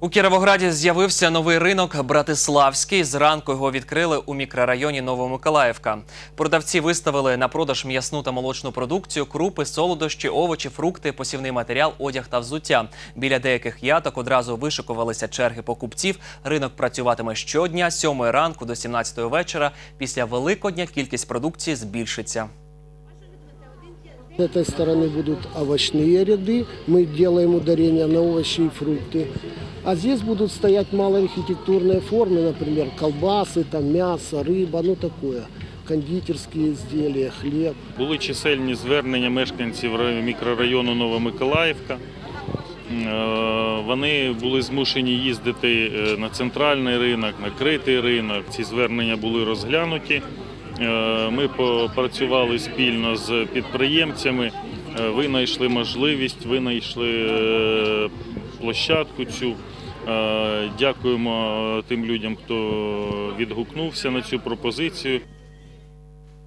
У Кіровограді з'явився новий ринок Братиславський. Зранку його відкрили у мікрорайоні Новомиколаївка. Продавці виставили на продаж м'ясну та молочну продукцію, крупи, солодощі, овочі, фрукти, посівний матеріал, одяг та взуття. Біля деяких яток одразу вишикувалися черги покупців. Ринок працюватиме щодня з 7 ранку до 17 вечора. Після Великодня кількість продукції збільшиться. С этой стороны будут овощные ряды. Мы делаем ударение на овощи и фрукты. А здесь будут стоять малоархитектурные формы, например, колбасы, там, мясо, рыба, ну такое. Кондитерские изделия, хлеб. Були чисельні звернення мешканців рай- мікрорайону Новомиколаївка. Е, Вони були змушені їздити е, на центральний ринок, на критий ринок. Ці звернення були розглянуті. Е, Ми попрацювали спільно з підприємцями, е, винайшли можливість, винайшли е, площадку цю. Е, Дякуємо тим людям, хто відгукнувся на цю пропозицію.